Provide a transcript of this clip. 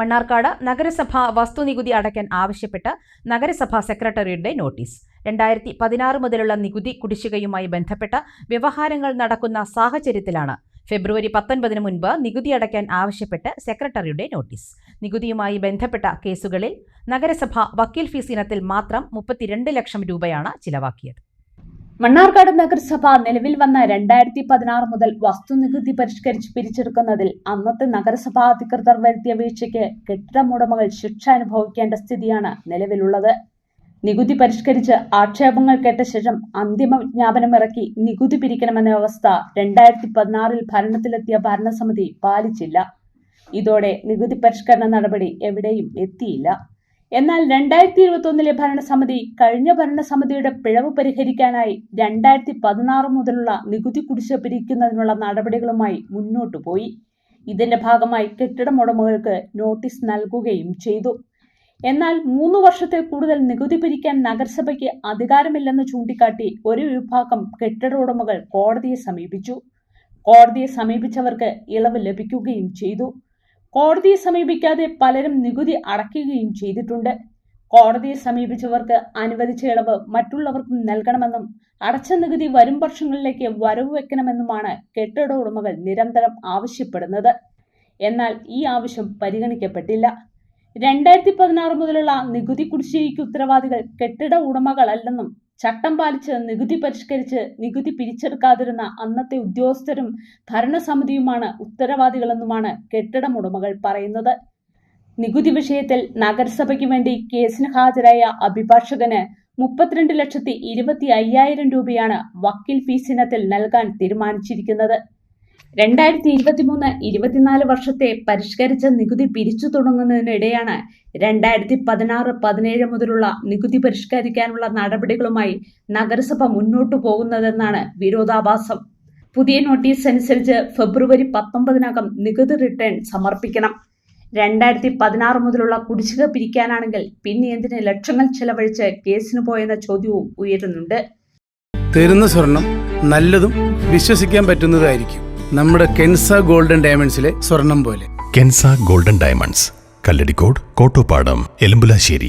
മണ്ണാർക്കാട് നഗരസഭ വസ്തുനികുതി അടയ്ക്കാൻ ആവശ്യപ്പെട്ട് നഗരസഭാ സെക്രട്ടറിയുടെ നോട്ടീസ്. രണ്ടായിരത്തി പതിനാറ് മുതലുള്ള നികുതി കുടിശ്ശികയുമായി ബന്ധപ്പെട്ട വ്യവഹാരങ്ങൾ നടക്കുന്ന സാഹചര്യത്തിലാണ് ഫെബ്രുവരി പത്തൊൻപതിന് മുൻപ് നികുതി അടയ്ക്കാൻ ആവശ്യപ്പെട്ട് സെക്രട്ടറിയുടെ നോട്ടീസ്. നികുതിയുമായി ബന്ധപ്പെട്ട കേസുകളിൽ നഗരസഭ വക്കീൽ ഫീസ് ഇനത്തിൽ മാത്രം മുപ്പത്തിരണ്ട് ലക്ഷം രൂപയാണ് ചിലവാക്കിയത്. മണ്ണാർക്കാട് നഗരസഭ നിലവിൽ വന്ന രണ്ടായിരത്തി പതിനാറ് മുതൽ വസ്തുനികുതി പരിഷ്കരിച്ച് പിരിച്ചെടുക്കുന്നതിൽ അന്നത്തെ നഗരസഭാ അധികൃതർ വരുത്തിയ വീഴ്ചയ്ക്ക് കെട്ടിടമുടമകൾ ശിക്ഷ അനുഭവിക്കേണ്ട സ്ഥിതിയാണ് നിലവിലുള്ളത്. നികുതി പരിഷ്കരിച്ച് ആക്ഷേപങ്ങൾ കേട്ട ശേഷം അന്തിമ വിജ്ഞാപനം ഇറക്കി നികുതി പിരിക്കണമെന്ന വ്യവസ്ഥ രണ്ടായിരത്തി പതിനാറിൽ ഭരണത്തിലെത്തിയ ഭരണസമിതി പാലിച്ചില്ല. ഇതോടെ നികുതി പരിഷ്കരണ നടപടി എവിടെയും എത്തിയില്ല. എന്നാൽ രണ്ടായിരത്തി ഇരുപത്തൊന്നിലെ ഭരണസമിതി കഴിഞ്ഞ ഭരണസമിതിയുടെ പിഴവ് പരിഹരിക്കാനായി രണ്ടായിരത്തി പതിനാറ് മുതലുള്ള നികുതി കുടിശ്ശിക പിരിക്കുന്നതിനുള്ള നടപടികളുമായി മുന്നോട്ടു പോയി. ഇതിന്റെ ഭാഗമായി കെട്ടിടം ഉടമകൾക്ക് നോട്ടീസ് നൽകുകയും ചെയ്തു. എന്നാൽ മൂന്ന് വർഷത്തെ കൂടുതൽ നികുതി പിരിക്കാൻ നഗരസഭയ്ക്ക് അധികാരമില്ലെന്ന് ചൂണ്ടിക്കാട്ടി ഒരു വിഭാഗം കെട്ടിട ഉടമകൾ കോടതിയെ സമീപിച്ചു. കോടതിയെ സമീപിച്ചവർക്ക് ഇളവ് ലഭിക്കുകയും ചെയ്തു. കോടതിയെ സമീപിക്കാതെ പലരും നികുതി അടയ്ക്കുകയും ചെയ്തിട്ടുണ്ട്. കോടതിയെ സമീപിച്ചവർക്ക് അനുവദിച്ച ഇളവ് മറ്റുള്ളവർക്കും നൽകണമെന്നും അടച്ച നികുതി വരും വർഷങ്ങളിലേക്ക് വരവ് വെക്കണമെന്നുമാണ് കെട്ടിട ഉടമകൾ നിരന്തരം ആവശ്യപ്പെടുന്നത്. എന്നാൽ ഈ ആവശ്യം പരിഗണിക്കപ്പെട്ടില്ല. രണ്ടായിരത്തി പതിനാറ് മുതലുള്ള നികുതി കുടിശ്ശികയ്ക്ക് ഉത്തരവാദികൾ കെട്ടിട ഉടമകളല്ലെന്നും ചട്ടം പാലിച്ച് നികുതി പരിഷ്കരിച്ച് നികുതി പിരിച്ചെടുക്കാതിരുന്ന അന്നത്തെ ഉദ്യോഗസ്ഥരും ഭരണസമിതിയുമാണ് ഉത്തരവാദികളെന്നുമാണ് കെട്ടിടമുടമകൾ പറയുന്നത്. നികുതി വിഷയത്തിൽ നഗരസഭയ്ക്ക് വേണ്ടി കേസിന് ഹാജരായ അഭിഭാഷകന് മുപ്പത്തിരണ്ട് ലക്ഷത്തി ഇരുപത്തി അയ്യായിരം രൂപയാണ് വക്കീൽ ഫീസ് ഇനത്തിൽ നൽകാൻ തീരുമാനിച്ചിരിക്കുന്നത്. രണ്ടായിരത്തി ഇരുപത്തിമൂന്ന് ഇരുപത്തിനാല് വർഷത്തെ പരിഷ്കരിച്ച നികുതി പിരിച്ചു തുടങ്ങുന്നതിനിടെയാണ് രണ്ടായിരത്തി പതിനാറ് പതിനേഴ് മുതലുള്ള നികുതി പരിഷ്കരിക്കാനുള്ള നടപടികളുമായി നഗരസഭ മുന്നോട്ടു പോകുന്നതെന്നാണ് വിരോധാഭാസം. പുതിയ നോട്ടീസ് അനുസരിച്ച് ഫെബ്രുവരി പത്തൊമ്പതിനകം നികുതി റിട്ടേൺ സമർപ്പിക്കണം. രണ്ടായിരത്തി പതിനാറ് മുതലുള്ള കുടിശ്ശിക പിരിക്കാനാണെങ്കിൽ പിന്നെ എന്തിന് ലക്ഷങ്ങൾ ചെലവഴിച്ച് കേസിന് പോയെന്ന ചോദ്യവും ഉയരുന്നുണ്ട്. തരുന്ന സ്വർണം നല്ലതും വിശ്വസിക്കാൻ പറ്റുന്നതായിരിക്കും. നമ്മുടെ കെൻസ ഗോൾഡൻ ഡയമണ്ട്സിലെ സ്വർണം പോലെ. Kensa golden diamonds Kalladikode Kottopadam Elambulassery.